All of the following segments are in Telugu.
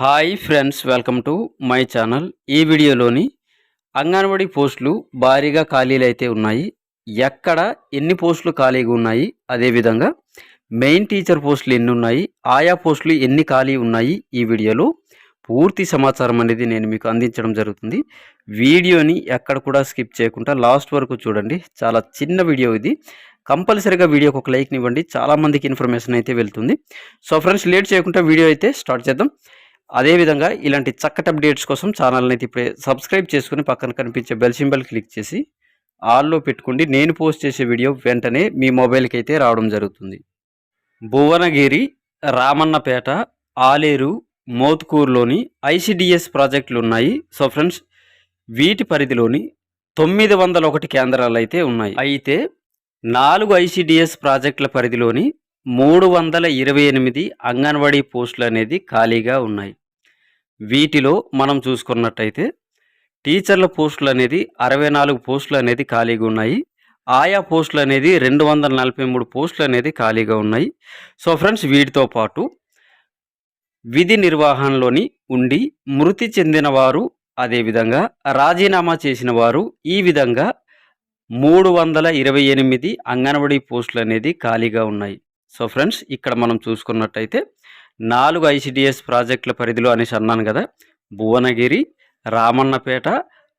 Hi friends welcome to my channel. ఈ వీడియోలోని అంగన్వాడీ పోస్టులు భారీగా ఖాళీలు అయితే ఉన్నాయి. ఎక్కడ ఎన్ని పోస్టులు ఖాళీగా ఉన్నాయి? అదేవిధంగా మెయిన్ టీచర్ పోస్టులు ఎన్ని ఉన్నాయి? ఆయా పోస్టులు ఎన్ని ఖాళీ ఉన్నాయి? ఈ వీడియోలో పూర్తి సమాచారం అనేది నేను మీకు అందించడం జరుగుతుంది. వీడియోని ఎక్కడ కూడా స్కిప్ చేయకుండా లాస్ట్ వరకు చూడండి. చాలా చిన్న వీడియో ఇది. కంపల్సరీగా వీడియోకి ఒక లైక్ని ఇవ్వండి. చాలామందికి ఇన్ఫర్మేషన్ అయితే వెళ్తుంది. సో ఫ్రెండ్స్ లేట్ చేయకుండా వీడియో అయితే స్టార్ట్ చేద్దాం. అదేవిధంగా ఇలాంటి చక్కటి అప్డేట్స్ కోసం ఛానల్ని అయితే ఇప్పుడే సబ్స్క్రైబ్ చేసుకుని పక్కన కనిపించే బెల్ సింబల్ క్లిక్ చేసి ఆల్లో పెట్టుకోండి. నేను పోస్ట్ చేసే వీడియో వెంటనే మీ మొబైల్కి అయితే రావడం జరుగుతుంది. భువనగిరి రామన్నపేట ఆలేరు మోత్కూరులోని ఐసిడిఎస్ ప్రాజెక్టులు ఉన్నాయి. సో ఫ్రెండ్స్ వీటి పరిధిలోని తొమ్మిది వందల ఒకటి కేంద్రాలు అయితే ఉన్నాయి. అయితే నాలుగు ఐసిడిఎస్ ప్రాజెక్టుల పరిధిలోని మూడు వందల ఇరవై ఎనిమిది అంగన్వాడీ పోస్టులు అనేది ఖాళీగా ఉన్నాయి. వీటిలో మనం చూసుకున్నట్టయితే టీచర్ల పోస్టులు అనేది అరవై నాలుగు పోస్టులు అనేది ఖాళీగా ఉన్నాయి. ఆయా పోస్టులు అనేది రెండు వందల నలభై మూడు పోస్టులు అనేది ఖాళీగా ఉన్నాయి. సో ఫ్రెండ్స్ వీటితో పాటు విధి నిర్వహణలోని ఉండి మృతి చెందిన వారు అదేవిధంగా రాజీనామా చేసిన వారు ఈ విధంగా మూడు వందల ఇరవై ఎనిమిది అంగన్వాడీ పోస్టులు అనేది ఖాళీగా ఉన్నాయి. సో ఫ్రెండ్స్ ఇక్కడ మనం చూసుకున్నట్టయితే నాలుగు ఐసిడిఎస్ ప్రాజెక్టుల పరిధిలో అనేసి అన్నాను కదా భువనగిరి రామన్నపేట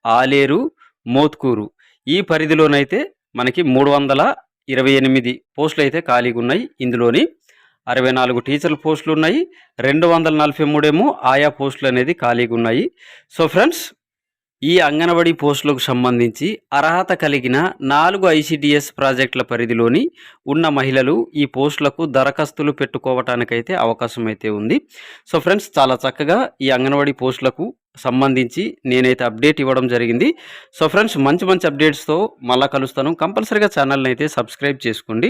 ఆలేరు మోత్కూరు. ఈ పరిధిలోనైతే మనకి మూడు వందల ఇరవై ఎనిమిది పోస్టులు అయితే ఖాళీగా ఉన్నాయి. ఇందులోని అరవై నాలుగు టీచర్ల పోస్టులు ఉన్నాయి. రెండు వందల నలభై మూడేమో ఆయా పోస్టులు అనేది ఖాళీగా ఉన్నాయి. సో ఫ్రెండ్స్ ఈ అంగన్వాడీ పోస్టులకు సంబంధించి అర్హత కలిగిన నాలుగు ఐసిడిఎస్ ప్రాజెక్టుల పరిధిలోని ఉన్న మహిళలు ఈ పోస్టులకు దరఖాస్తులు పెట్టుకోవటానికైతే అవకాశం అయితే ఉంది. సో ఫ్రెండ్స్ చాలా చక్కగా ఈ అంగన్వాడీ పోస్టులకు సంబంధించి నేనైతే అప్డేట్ ఇవ్వడం జరిగింది. సో ఫ్రెండ్స్ మంచి మంచి అప్డేట్స్తో మళ్ళీ కలుస్తాను. కంపల్సరీగా ఛానల్ని అయితే సబ్స్క్రైబ్ చేసుకోండి.